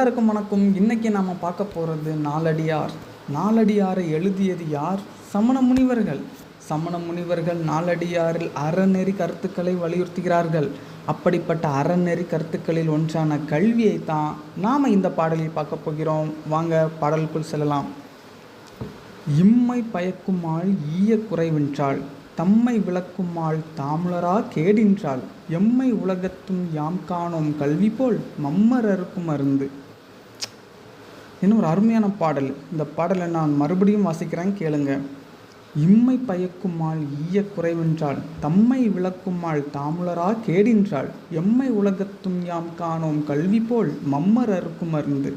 எல்லாருக்கும் வணக்கம். இன்னைக்கு நாம பார்க்க போகிறது நாலடியார் நாலடியாரை எழுதியது யார்? சமண முனிவர்கள். சமண முனிவர்கள் நாலடியாரில் அறநெறி கருத்துக்களை வலியுறுத்துகிறார்கள். அப்படிப்பட்ட அறநெறி கருத்துக்களில் ஒன்றான கல்வியை தான் நாம் இந்த பாடலில் பார்க்க போகிறோம். வாங்க பாடலுக்குள் செல்லலாம். இம்மை பயக்குமாள் ஈய குறைவென்றாள் தம்மை விளக்குமாள் தாமுலரா கேடின்றாள். எம்மை உலகத்தும் யாம் காணோம் கல்வி போல் மம்மரருக்கும் அருந்து இன்னும் ஒரு அருமையான பாடல். இந்த பாடலை நான் மறுபடியும் வாசிக்கிறேன் கேளுங்க. இம்மை பயக்குமாள் ஈய குறைவென்றாள் தம்மை விளக்குமாள் தாமுலரா கேடின்றாள் எம்மை உலகத்தும் யாம் காணோம் கல்வி போல் மம்மரருக்கும் அருந்து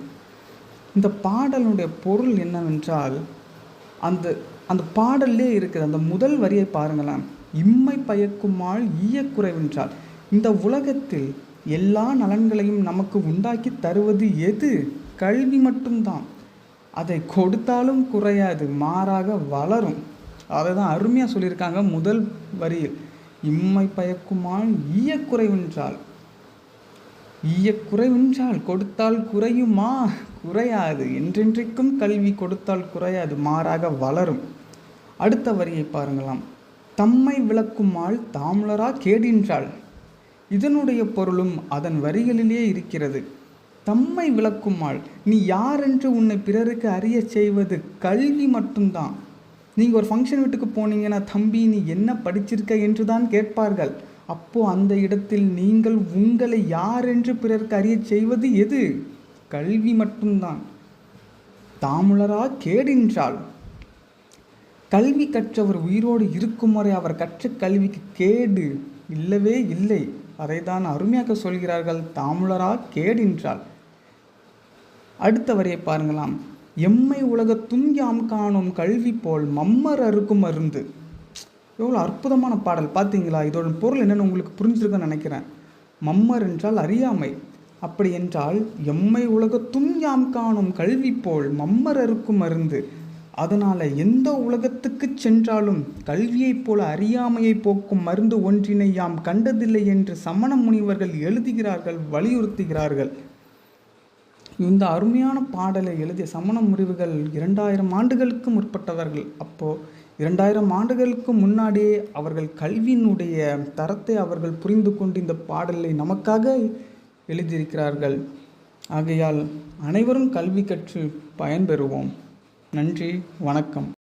இந்த பாடலுடைய பொருள் என்னவென்றால் அந்த அந்த பாடல்லே இருக்குது அந்த முதல் வரியை பாருங்களேன். இம்மை பயக்குமாள் ஈயக்குறைவென்றால் இந்த உலகத்தில் எல்லா நலன்களையும் நமக்கு உண்டாக்கி தருவது எது? கல்வி மட்டும்தான். அதை கொடுத்தாலும் குறையாது மாறாக வளரும். அதை தான் அருமையாக சொல்லியிருக்காங்க முதல் வரியில். இம்மை பயக்குமாள் ஈயக்குறைவென்றால். ஈயக்குறைவென்றால் கொடுத்தால் குறையுமா? குறையாது. என்றென்றைக்கும் கல்வி கொடுத்தால் குறையாது மாறாக வளரும். அடுத்த வரியை பாருங்களாம். தம்மை விளக்குமாள் தாமலரா கேடின்றாள். இதனுடைய பொருளும் அதன் வரிகளிலே இருக்கிறது. தம்மை விளக்குமாள் நீ யாரென்று உன்னை பிறருக்கு அறிய செய்வது கல்வி மட்டும்தான். நீங்கள் ஒரு ஃபங்க்ஷன் வீட்டுக்கு போனீங்கன்னா தம்பி நீ என்ன படிச்சிருக்க? என்று தான் கேட்பார்கள். அப்போ அந்த இடத்தில் நீங்கள் உங்களை யார் என்று பிறருக்கு அறிய செய்வது எது? கல்வி மட்டும்தான். தாமுளரா கேடின்றாள். கல்வி கற்றவர் உயிரோடு இருக்கும் வரை அவர் கற்ற கல்விக்கு கேடு இல்லவே இல்லை. அதை தான் அருமையாக சொல்கிறார்கள் தாமுளரா கேடின்றாள். அடுத்த வரையை பாருங்களாம். எம்மை உலக யாம் காணும் கல்வி போல் மம்மர் அறுக்கும் மருந்து எவ்வளோ அற்புதமான பாடல். பார்த்தீங்களா இதோட பொருள் என்னென்னு உங்களுக்கு புரிஞ்சிருக்குன்னு நினைக்கிறேன். மம்மர் என்றால் அறியாமை. அப்படி என்றால் எம்மை உலக யாம் காணும் கல்வி போல் மம்மர் அறுக்கும் மருந்து அதனால் எந்த உலகத்துக்கு சென்றாலும் கல்வியைப் போல அறியாமையை போக்கும் மருந்து ஒன்றினை யாம் கண்டதில்லை என்று சமண முனிவர்கள் எழுதுகிறார்கள் வலியுறுத்துகிறார்கள். இந்த அருமையான பாடலை எழுதிய சமண முறிவுகள் இரண்டாயிரம் ஆண்டுகளுக்கு முற்பட்டவர்கள். அப்போது இரண்டாயிரம் ஆண்டுகளுக்கு முன்னாடியே அவர்கள் கல்வியினுடைய தரத்தை அவர்கள் புரிந்து கொண்டு இந்த பாடலை நமக்காக எழுதியிருக்கிறார்கள். ஆகையால் அனைவரும் கல்வி கற்று பயன்பெறுவோம். நன்றி வணக்கம்.